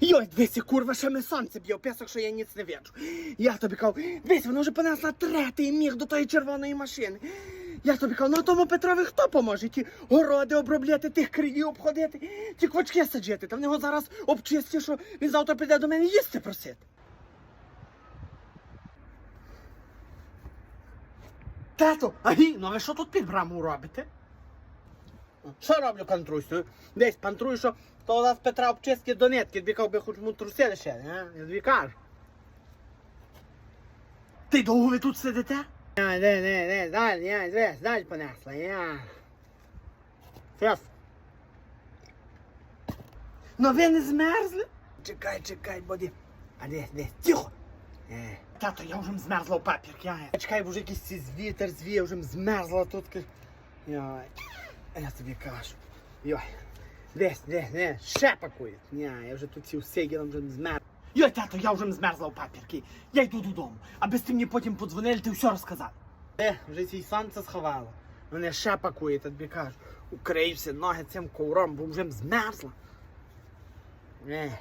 Йой, дивися, курва, ще ми сонце б'є, песок, що я ніц не бачу. Я тобі кажу, дивись, воно вже понесла третій міг до тої червоної машини. Я тобі кажу, ну тому Петрові хто поможе? Ті городи обробляти, тих криїв обходити, ті квачки саджити. Та в нього зараз обчисті, що він завтра прийде до мене їсти просити. Тато, агі, ну ви що тут під браму робите? Що роблю контрусю? Десь пантрую, що то у нас Петра обчистки до нитки, бікав би хоч му ще, не? Я тобі кажу. Ти довго ви тут сидите? Не, не, не, не, далі, не, десь, далі понесла, я. Фес. Ну ви не змерзли? Чекай, чекай, боді. А десь, десь, тихо. Е. Тато, я вже змерзла в папірк, я. Чекай, вже якийсь ці вітер звіє, вже змерзла тут. Йой. А я тобі кажу. Йой. Десь, не, не, ще пакують. Ні, я вже тут сів сигілом вже не змер. Йой, тато, я вже не змерзла у папірки. Я йду додому. Аби ти мені потім подзвонили, ти все розказав. Е, вже цій сонце сховало. Мене ще пакує, я тобі кажу. Укрився ноги цим ковром, бо вже змерзла. Е,